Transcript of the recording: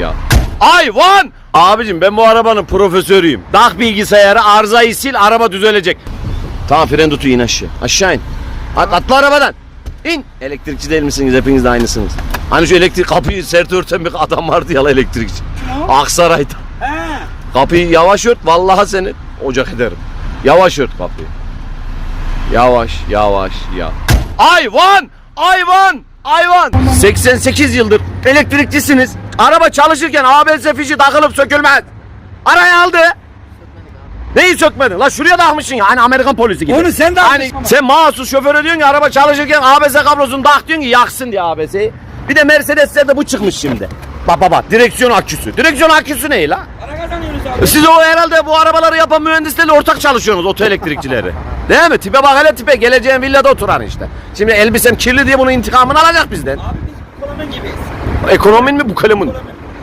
ya. Hayvan! Abicim ben bu arabanın profesörüyüm. Tak bilgisayarı arızayı sil araba düzelecek. Tamam fren tutu in aşağı. Aşağı in. At, atla arabadan. İn. Elektrikçi değil misiniz? Hepiniz de aynısınız. Hani şu elektrik kapıyı sert örten bir adam vardı ya elektrikçi. Aksaray'da. He. Kapıyı yavaş ört. Vallahi seni ocak ederim. Yavaş ört kapıyı. Yavaş, yavaş, ya. Hayvan! Hayvan! Hayvan! 88 yıldır elektrikçisiniz. Araba çalışırken ABS fişi takılıp sökülmez. Arayı aldı. Neyi sökmedin? La şuraya takmışsın ya. Hani Amerikan polisi gibi. Onu sen de Hani ama. sen mahsus şoföre diyorsun ki araba çalışırken ABS kablosunu tak diyorsun ki yaksın diye ABS'yi. Bir de Mercedes'lerde bu çıkmış şimdi. Bak bak bak direksiyon aküsü. Direksiyon aküsü ne la? Para kazanıyoruz abi. Siz o herhalde bu arabaları yapan mühendislerle ortak çalışıyorsunuz oto elektrikçileri. Değil mi? Tipe bak hele tipe geleceğin villada oturan işte. Şimdi elbisem kirli diye bunun intikamını alacak bizden. Abi biz ekonomi gibiyiz. Ekonomin mi bu kalemin? Ekonomi.